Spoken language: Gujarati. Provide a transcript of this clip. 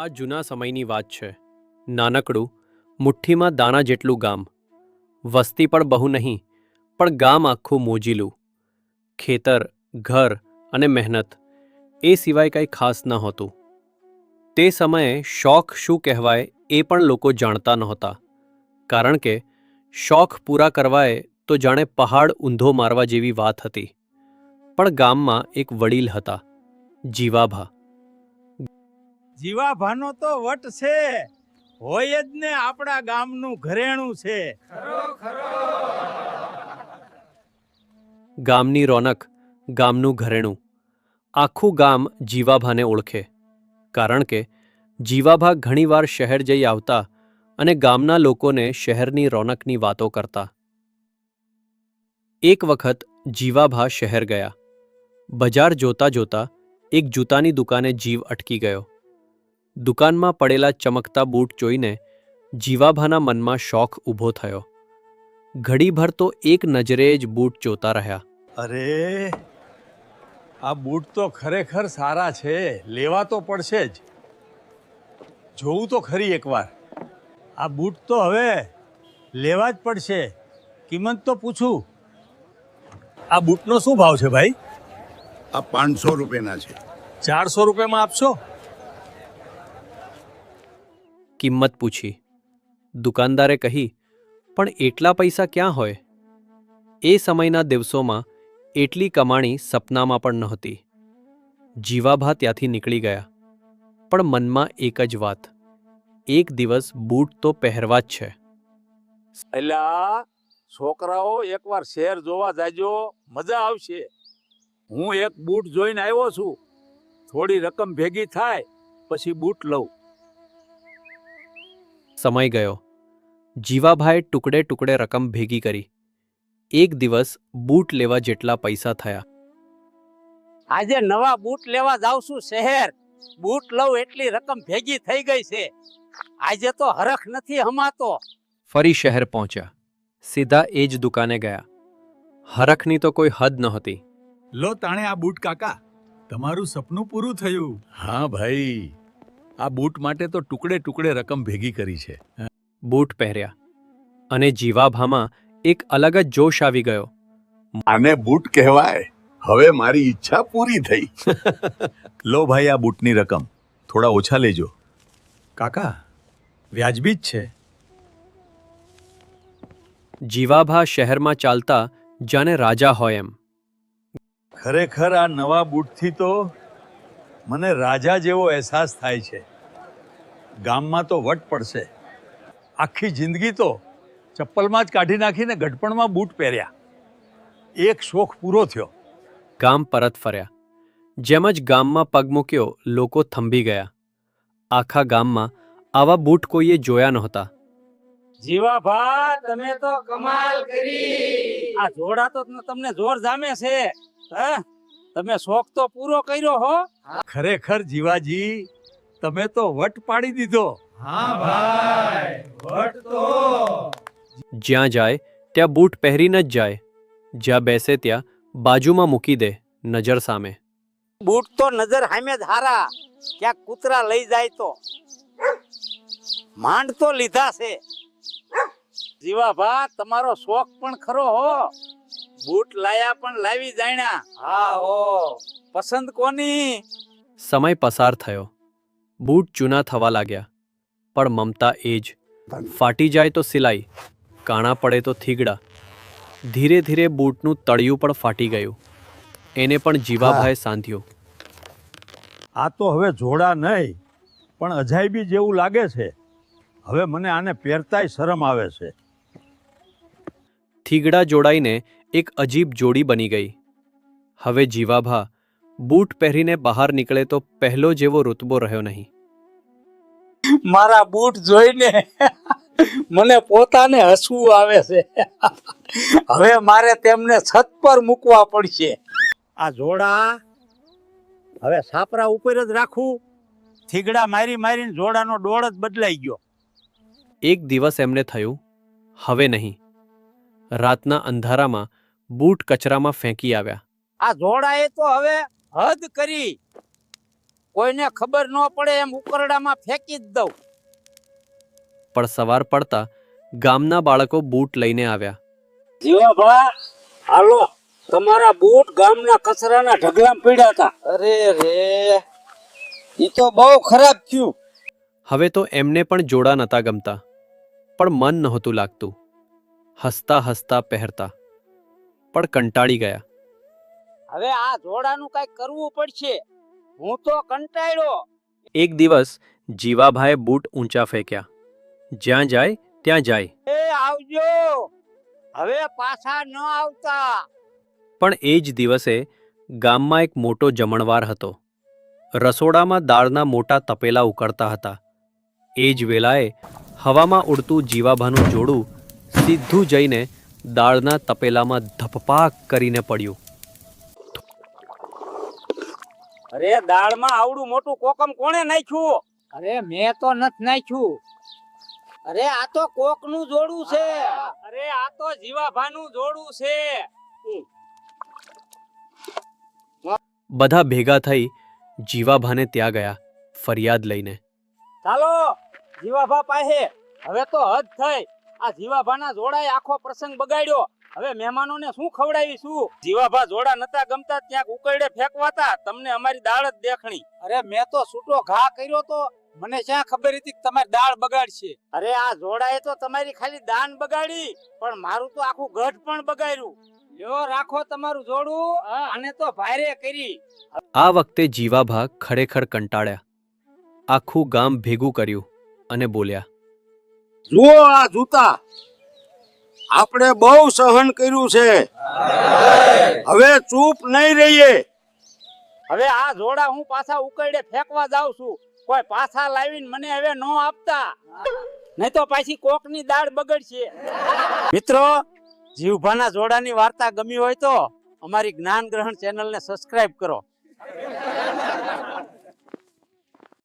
આ જૂના સમયની વાત છે. નાનકડું, મુઠ્ઠીમાં દાણા જેટલું ગામ. વસ્તી પણ બહુ નહીં, પણ ગામ આખું મોજીલું. ખેતર, ઘર અને મહેનત, એ સિવાય કંઈ ખાસ નહોતું તે સમયે શોખ શું કહેવાય એ પણ લોકો જાણતા નહોતા. કારણ કે, શોખ પૂરા કરવાય તો જાણે પહાડ ઊંધો મારવા જેવી વાત હતી. પણ ગામમાં એક વડીલ હતા, જીવાભા. જીવાભાનો તો વટ છે. હોય જ ને આપણા ગામનું ઘરેણું છે. ગામની રોનક, ગામનું ઘરેણું. આખું ગામ જીવાભાને ઓળખે. કારણ કે જીવાભા ઘણીવાર શહેર જઈ આવતા અને ગામના લોકોને શહેરની રોનકની વાતો કરતા. એક વખત જીવાભા શહેર ગયા. બજાર જોતા જોતા એક જૂતાની દુકાને જીવ અટકી ગયો. દુકાનમાં પડેલા ચમકતા બૂટ જોઈને જીવાભાના મનમાં શોખ ઊભો થયો. ઘડીભર તો એક નજરે જ બૂટ જોતા રહ્યા. અરે આ બૂટ તો ખરેખર સારા છે લેવા તો પડશે જ. જોવું તો ખરી એકવાર. આ બૂટ તો હવે લેવા જ પડશે. કિંમત તો પૂછું. આ બૂટનો શું ભાવ છે ભાઈ? આ પાંચસો રૂપિયાના છે. ચારસો રૂપિયામાં આપશો? કિંમત પૂછી. દુકાનદારે કહી, પણ એટલા પૈસા ક્યાં હોય? એ સમયના દિવસોમાં એટલી કમાણી સપનામાં પણ નહોતી. જીવાભા ત્યાંથી નીકળી ગયા. પણ મનમાં એક જ વાત, એક દિવસ બૂટ તો પહેરવા જ છે. એટલે છોકરાઓ એકવાર શહેર જોવા જાજો, મજા આવશે. હું એક બૂટ જોઈને આવ્યો છું. થોડી રકમ ભેગી થાય, પછી બૂટ લઉં. સમય ગયો. જીવાભાઈ ટુકડે ટુકડે રકમ ભેગી કરી. એક દિવસ બૂટ લેવા જેટલા પૈસા થયા. આજે નવા બૂટ લેવા જાઉં છું શહેર. બૂટ લઉં એટલી રકમ ભેગી થઈ ગઈ છે. આજે તો હરખ નથી હમાતો. ફરી શહેર પહોંચ્યા. સીધા એ જ દુકાને ગયા. હરખની તો કોઈ હદ નહોતી. લો તાણે આ બૂટ કાકા. તમારું સપનું પૂરું થયું. હા ભાઈ. આ બૂટ માટે તો ટુકડે ટુકડે રકમ ભેગી કરી છે. બૂટ પહેર્યા. અને જીવાભામાં એક અલગ જ જોશ આવી ગયો. આને બૂટ કહેવાય. હવે મારી ઈચ્છા પૂરી થઈ. લો ભાઈ આ બૂટની રકમ. થોડા ઓછા લેજો. કાકા વ્યાજબી જ છે. જીવાભા શહેરમાં ચાલતા જાણે રાજા હોય એમ. ખરેખર આ નવા બૂટથી તો મને રાજા જેવો અહેસાસ થાય છે. ગામમાં તો વટ પડશે. આખી જિંદગી તો ચપ્પલમાં જ કાઢી નાખીને ગઢપણમાં બૂટ પહેર્યા. એક શોખ પૂરો થયો. ગામ પરત ફર્યા. જેમ જ ગામમાં પગ મૂક્યો લોકો થંભી ગયા. આખા ગામમાં આવા બૂટ કોઈએ જોયા નહોતા. જીવાભા તમે તો કમાલ કરી. આ જોડા તો તમને જોર જામે છે. હે? તમે શોખ તો પૂરો કર્યો હો. ખરેખર જીવાજી તમે તો વટ પાડી દીધો. હા ભાઈ વટ તો. જ્યાં જાય ત્યાં બૂટ પહેરીને જ જાય. જ્યાં બેસે ત્યાં બાજુમાં મૂકી દે નજર સામે. બૂટ તો નજર સામે જ હારા. ક્યાંક કૂતરા લઈ જાય તો. માંડ તો લીધા છે. જીવાભા તમારો શોખ પણ ખરો હો. બૂટ લાયા પણ લાવી જાણ્યા. હા હો. પસંદ કોની? સમય પસાર થયો. બૂટ ચૂના થવા લાગ્યા. પણ મમતા એ જ. ફાટી જાય તો સિલાઈ કાણા પડે તો થીગડા. ધીરે ધીરે બૂટનું તળિયું પણ ફાટી ગયું. એને પણ જીવાભાઈ સાંધ્યું. આ તો હવે જોડા નહીં પણ અજાયબી જેવું લાગે છે. હવે મને આને પહેરતાય શરમ આવે છે. થીગડા જોડાઈને એક અજીબ જોડી બની ગઈ. હવે જીવાભા બૂટ પહેરીને બહાર નીકળે તો પહેલો જેવો રૂતબો રહ્યો નહીં. મારા બૂટ જોઈને મને પોતાને હસવું આવે છે. હવે મારે તેમને છત પર મૂકવા પડશે. આ જોડા હવે સાપરા ઉપર જ રાખું. થીગડા મારી મારીને જોડાનો ડોળ જ બદલાઈ ગયો. એક દિવસ એમને થયું હવે નહીં. રાતના અંધારામાં બૂટ કચરામાં ફેંકી આવ્યા. આ જોડાએ તો હવે હદ કરી. કોઈને ખબર ન પડે એમ ઉકરડામાં ફેંકી જ દઉં. પણ સવાર પડતા ગામના બાળકો બૂટ લઈને આવ્યા. જીવાભા હાલો. તમારા બૂટ ગામના કચરાના ઢગલામાં પીડ્યા હતા. અરે રે એ તો બહુ ખરાબ થયું. હવે તો એમને પણ જોડા નતા ગમતા. પણ મન નહોતું લાગતું. હસતા હસતા પહેરતા પણ કંટાળી ગયા. હવે આ જોડાનું કઈ કરવું પડશે. હું તો કંટાળ્યો. એક દિવસ જીવાભાઈ બૂટ ઊંચા ફેંક્યા. જ્યાં જાય ત્યાં જાય. એ આવજો. હવે પાછા ન આવતા. પણ એ જ દિવસે ગામમાં એક મોટો જમણવાર હતો. રસોડામાં દાળના મોટા તપેલા ઉકળતા હતા. એ જ વેલાએ હવામાં ઉડતું જીવાભાનું જોડું સીધું જઈને દાળના તપેલામાં ધપપાક કરીને પડ્યું. અરે દાળમાં આવડું મોટું કોકમ કોણે નાખ્યું? અરે મેં તો નથી નાખ્યું. અરે આ તો કોકનું જોડું છે. અરે આ તો જીવાભાનું જોડું છે. બધા ભેગા થઈ જીવાભાને ત્યાં ગયા ફરિયાદ લઈને. ચાલો જીવાભા પાસે. હવે તો હદ થઈ. આ જીવાભાના જોડાએ આખો પ્રસંગ બગાડ્યો. હવે મહેમાનોને શું ખવડાવીશું? જીવાભા જોડા નતા ગમતા ત્યાં ઉકળડે ફેંકવાતા. તમને અમારી દાળ જ દેખણી. અરે મેં તો છૂટો ઘા કર્યો તો મને ક્યાં ખબર હતી કે તમારી દાળ બગાડશે? અરે આ જોડાએ તો તમારી ખાલી દાન બગાડી પણ મારું તો આખું ગઢ પણ બગાડ્યું. લ્યો રાખો તમારું જોડું. અને તો ભારે કરી. આ વખતે જીવાભા ખરેખર કંટાળ્યા. આખું ગામ ભેગું કર્યું અને બોલ્યા જુઓ આ જૂતા. આપણે બહુ સહન કર્યું છે. હવે ચૂપ નહીં રહીએ. હવે આ જોડા હું પાછા ઉકરડે ફેંકવા જાઉં છું. કોઈ પાછા લાવીને મને હવે નો આપતા. નહીં તો પાછી કોકની દાળ બગડશે. મિત્રો જીવભાના જોડાની વાર્તા ગમી હોય તો અમારી જ્ઞાન ગ્રહણ ચેનલને સબસ્ક્રાઇબ કરો.